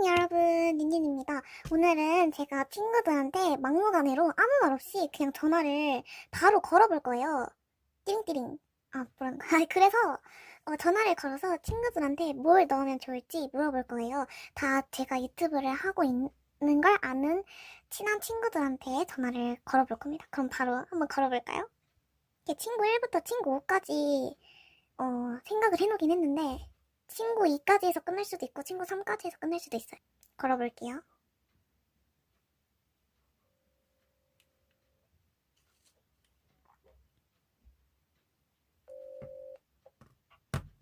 안녕 여러분 닌닌입니다. 오늘은 제가 친구들한테 막무가내로 아무 말 없이 그냥 전화를 바로 걸어볼 거예요. 띠링띠링. 아 뭐란 거. 아니 그래서 어, 전화를 걸어서 친구들한테 뭘 넣으면 좋을지 물어볼 거예요. 다 제가 유튜브를 하고 있는 걸 아는 친한 친구들한테 전화를 걸어볼 겁니다. 그럼 바로 한번 걸어볼까요? 친구 1부터 친구 5까지 어, 생각을 해놓긴 했는데 친구 2까지 해서 끝낼 수도 있고 친구 3까지 해서 끝낼 수도 있어요. 걸어볼게요.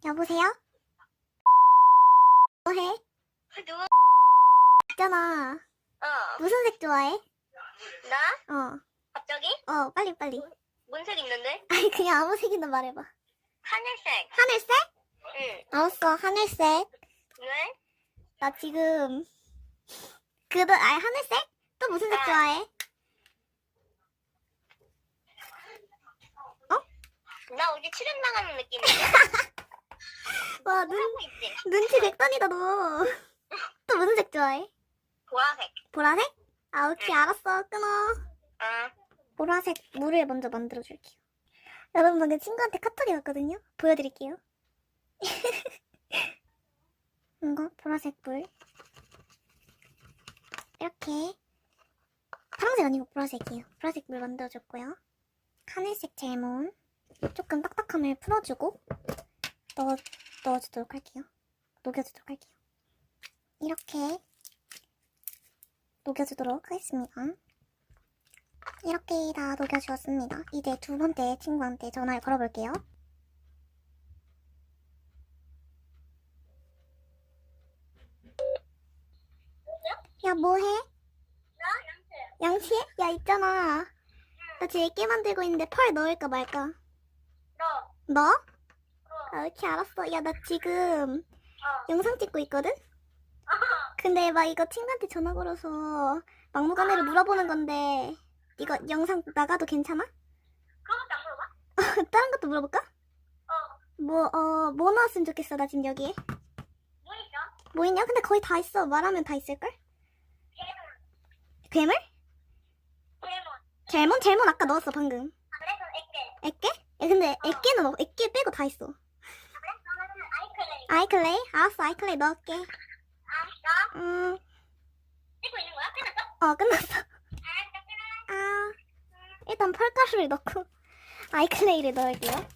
여보세요? 뭐해? 누구? 있잖아. 어. 무슨 색 좋아해? 나? 어. 갑자기? 어, 빨리 빨리. 뭔 색 있는데? 아니 그냥 아무 색이나 말해봐. 하늘색. 하늘색? 응. 알았어, 하늘색. 왜? 나 지금 그도 아 하늘색? 또 무슨 색 아. 좋아해? 나 어제 출연 나가는 느낌인데? 와 눈, 하고 있지? 눈치 백단이다 너. 또 무슨 색 좋아해? 보라색. 보라색? 아 오케이 알았어 끊어. 어. 보라색 물을 먼저 만들어 줄게요. 여러분 방금 친구한테 카톡이 왔거든요. 보여드릴게요. 이거 보라색 물. 이렇게 파란색 아니고 보라색이에요. 보라색 물 만들어줬고요. 하늘색 젤몬 조금 딱딱함을 풀어주고 넣어, 넣어주도록 할게요. 녹여주도록 할게요. 이렇게 녹여주도록 하겠습니다. 이렇게 다 녹여주었습니다. 이제 두 번째 친구한테 전화를 걸어볼게요. 야, 뭐해? 나? 양채. 양치해? 야, 있잖아. 나 지금 애기 만들고 있는데 펄 넣을까 말까? 너. 너? 어. 아, 오케이, 알았어. 야, 나 지금 어. 영상 찍고 있거든? 근데 막 이거 친구한테 전화 걸어서 막무가내로 물어보는 건데 이거 영상 나가도 괜찮아? 그거밖에 안 물어봐? 다른 것도 물어볼까? 어. 뭐, 어, 뭐 나왔으면 좋겠어, 나 지금 여기에. 뭐 있어? 뭐 있냐? 근데 거의 다 있어. 말하면 다 있을걸? 괴물. 젤몬? 젤몬 아까 넣었어, 방금. 아, 액게. 액게? 야, 근데 액게는, 없- 액게 빼고 다 있어. 아, 아이클레이. 알았어, 아이클레이 넣을게. 아, 나? 음, 찍고 있는 거야? 끝났어? 어, 끝났어. 알았어. 아, 일단 펄가루를 넣고 아이클레이를 넣을게요.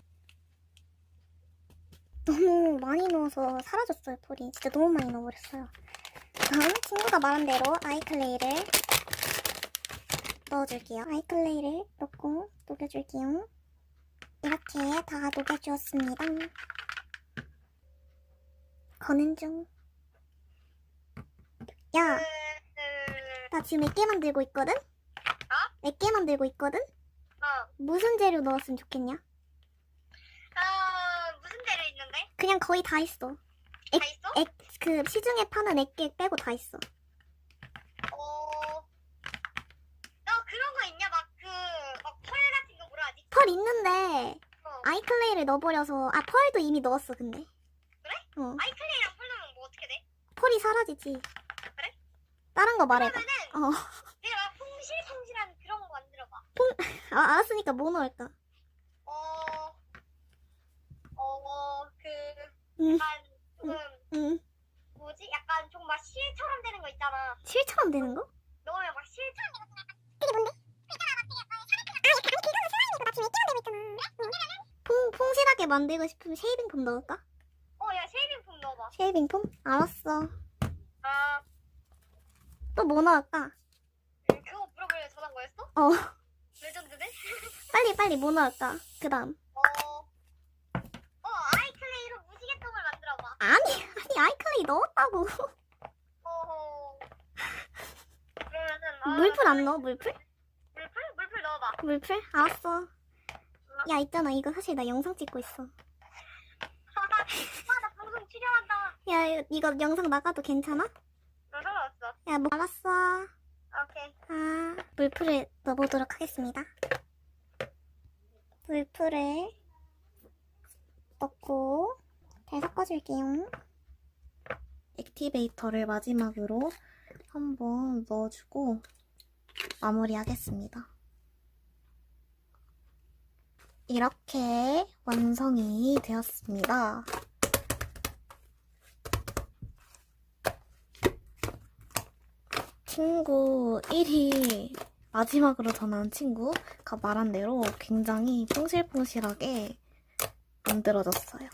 너무 많이 넣어서 사라졌어요, 펄이. 진짜 너무 많이 넣어버렸어요. 다음 친구가 말한 대로 아이클레이를 넣어줄게요. 아이클레이를 넣고 녹여줄게요. 이렇게 다 녹여주었습니다. 거는 중. 야, 음, 나 지금 액게 만들고 있거든? 액게 만들고 있거든? 어. 무슨 재료 넣었으면 좋겠냐? 어, 무슨 재료 있는데? 그냥 거의 다 있어. 다 있어? 액, 그 시중에 파는 액게 빼고 다 있어. 어. 너 그런 거 있냐? 막 그, 막 펄 같은 거 뭐라 하지? 펄 있는데 어. 아이클레이를 넣어버려서 아 펄도 이미 넣었어 근데. 그래? 어 아이클레이랑 펄 넣으면 뭐 어떻게 돼? 펄이 사라지지. 그래? 다른 거 말해봐. 그러면은 어. 내가 풍실풍실한 그런 거 만들어봐. 아 알았으니까 뭐 넣을까? 어, 어, 그, 음. 약간 조금, 응. 뭐지? 약간 좀막 실처럼 되는 거 있잖아. 실처럼 되는 거? 넣으면 막 실처럼 되는 거. 그게 뭔데? 풍 풍실하게 만들고 싶으면 쉐이빙 폼 넣을까? 어, 야, 쉐이빙폼 넣어봐. 쉐이빙 폼? 알았어. 아, 또 뭐 넣을까? 음, 그거 물어보려 전화한 거였어? 어 레전드네? 빨리 빨리 뭐 넣을까? 그 다음. 어, 어, 아이클레이로 무지개똥을 만들어봐. 아니 아니 아이클레이 넣었다고. 어허. 그러면은, 아, 물풀 안 넣어 물풀? 물풀? 물풀 넣어봐. 물풀? 알았어. 야 있잖아 이거 사실 나 영상 찍고 있어. 아, 나 방송 출연한다. 야 이거, 이거 영상 나가도 괜찮아? 너 상관없어. 야 뭐 알았어. 오케이. 아 물풀을 넣어보도록 하겠습니다. 물풀을 넣고 잘 섞어줄게요. 액티베이터를 마지막으로 한번 넣어주고 마무리하겠습니다. 이렇게 완성이 되었습니다. 친구 1위 마지막으로 전화한 친구가 말한 대로 굉장히 퐁실퐁실하게 만들어졌어요.